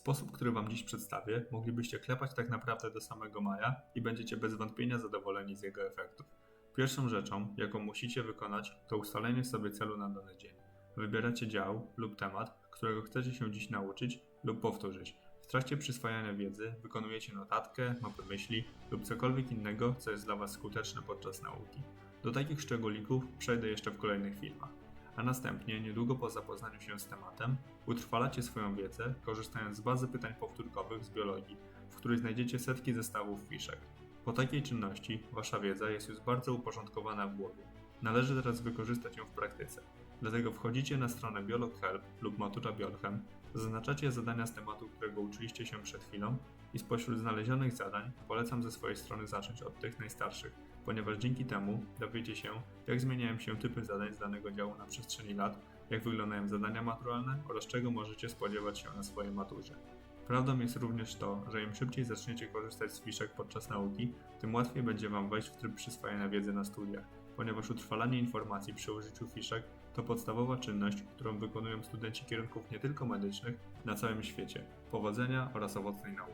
Sposób, który Wam dziś przedstawię, moglibyście klepać tak naprawdę do samego maja i będziecie bez wątpienia zadowoleni z jego efektów. Pierwszą rzeczą, jaką musicie wykonać, to ustalenie sobie celu na dany dzień. Wybieracie dział lub temat, którego chcecie się dziś nauczyć lub powtórzyć. W trakcie przyswajania wiedzy wykonujecie notatkę, mapę myśli lub cokolwiek innego, co jest dla Was skuteczne podczas nauki. Do takich szczególików przejdę jeszcze w kolejnych filmach. A następnie, niedługo po zapoznaniu się z tematem, utrwalacie swoją wiedzę, korzystając z bazy pytań powtórkowych z biologii, w której znajdziecie setki zestawów fiszek. Po takiej czynności Wasza wiedza jest już bardzo uporządkowana w głowie. Należy teraz wykorzystać ją w praktyce. Dlatego wchodzicie na stronę Biolog Help lub Matura Biolchem, zaznaczacie zadania z tematu, którego uczyliście się przed chwilą i spośród znalezionych zadań polecam ze swojej strony zacząć od tych najstarszych, ponieważ dzięki temu dowiecie się, jak zmieniają się typy zadań z danego działu na przestrzeni lat, jak wyglądają zadania maturalne oraz czego możecie spodziewać się na swojej maturze. Prawdą jest również to, że im szybciej zaczniecie korzystać z fiszek podczas nauki, tym łatwiej będzie Wam wejść w tryb przyswajania wiedzy na studiach, ponieważ utrwalanie informacji przy użyciu fiszek to podstawowa czynność, którą wykonują studenci kierunków nie tylko medycznych na całym świecie. Powodzenia oraz owocnej nauki.